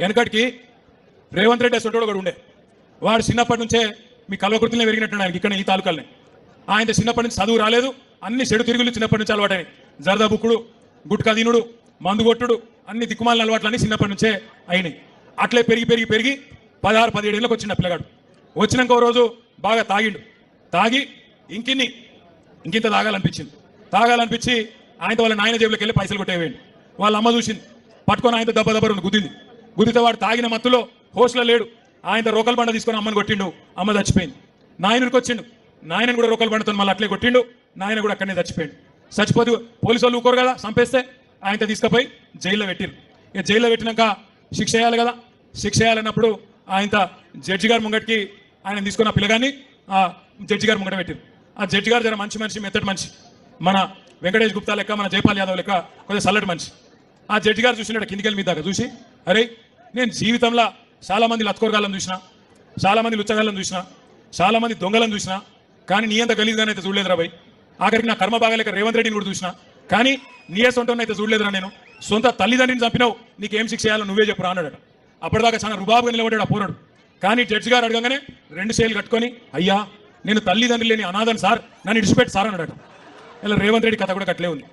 వెనకటికి రేవంత్ రెడ్డి అసలు కూడా ఉండే. వాడు చిన్నప్పటి నుంచే మీ కల్వకృతిలో పెరిగినట్టు ఆయనకి ఇక్కడ ఈ తాలూకాలనే. ఆయన చిన్నప్పటి నుంచి చదువు రాలేదు అన్ని చెడు తిరుగులు చిన్నప్పటి నుంచి అలవాటని జరదా బుక్కుడు గుట్కా తినుడు మందు కొట్టుడు అన్ని దిక్కుమాలిన అలవాట్లన్నీ చిన్నప్పటి నుంచే అయినాయి. అట్లే పెరిగి పెరిగి పెరిగి పదహారు పదిహేడు ఏళ్ళకి వచ్చిన పిల్లగాడు. వచ్చినాక ఓ రోజు బాగా తాగిండు. తాగి ఇంకిన్ని ఇంకింత తాగాలనిపించింది. తాగాలనిపించి ఆయనతో వాళ్ళ నాయన జేబులోకి వెళ్ళి పైసలు కొట్టేవేయండి వాళ్ళ అమ్మ చూసింది. పట్టుకొని ఆయనతో దెబ్బ దెబ్బ రెండు గుద్దింది. గుద్దితే వాడు తాగిన మత్తులో హోస్లో లేడు. ఆయన రోకల్ బండ తీసుకొని అమ్మని కొట్టిండు. అమ్మ చచ్చిపోయింది. నాయనుడికి వచ్చిండు. నాయన కూడా రోకల్ బండతో మళ్ళీ అట్లే కొట్టిండు. నాయన కూడా అక్కడనే చచ్చిపోయాడు. చచ్చిపోతే పోలీసు వాళ్ళు ఊకోరు కదా? చంపేస్తే ఆయనతో తీసుకుపోయి జైల్లో పెట్టిరు. ఇక జైల్లో పెట్టినాక శిక్ష వేయాలి కదా? శిక్ష వేయాలన్నప్పుడు ఆయన జడ్జి గారు ముంగటికి ఆయన తీసుకున్న పిల్లగాన్ని ఆ జడ్జి గారు ముంగట పెట్టిరు. ఆ జడ్జి గారు జర మంచి మనిషి మెత్తటి మనిషి. మన వెంకటేష్ గుప్తా లెక్క మన జైపాల్ యాదవ్ లెక్క కొంచెం సల్లటి మనిషి. ఆ జడ్జి గారు చూసినాడు కిందికెళ్ళి మీ దాకా చూసి అరే నేను జీవితంలో చాలా మంది లత్కోరగాళ్ళని చూసిన చాలా మంది లుచ్చగాళ్ళని చూసిన చాలా మంది దొంగలను చూసిన కానీ నీ అంత గలీజ్గానే అయితే చూడలేదురా భయ్. ఆఖరికి నా కర్మ బాగాలేక రేవంత్ రెడ్డిని కూడా చూసిన కానీ నీయే సొంతం అయితే చూడలేదురా నేను. సొంత తల్లిదండ్రిని చంపినావు నీకేం శిక్ష చేయాలో నువ్వే చెప్పురా అన్నాడట. అప్పటిదాకా చాలా రుబాబుగా నిలబడ్డాడు ఆ పోరాడు. కానీ జడ్జి గారు అడగగానే రెండు చేలు కట్టుకొని అయ్యా నేను తల్లిదండ్రులు లేని అనాథని సార్ నన్ను ఇడిచిపెట్టి సార్ అన్నాడట. ఇలా రేవంత్ రెడ్డి కథ కూడా కట్లే ఉంది.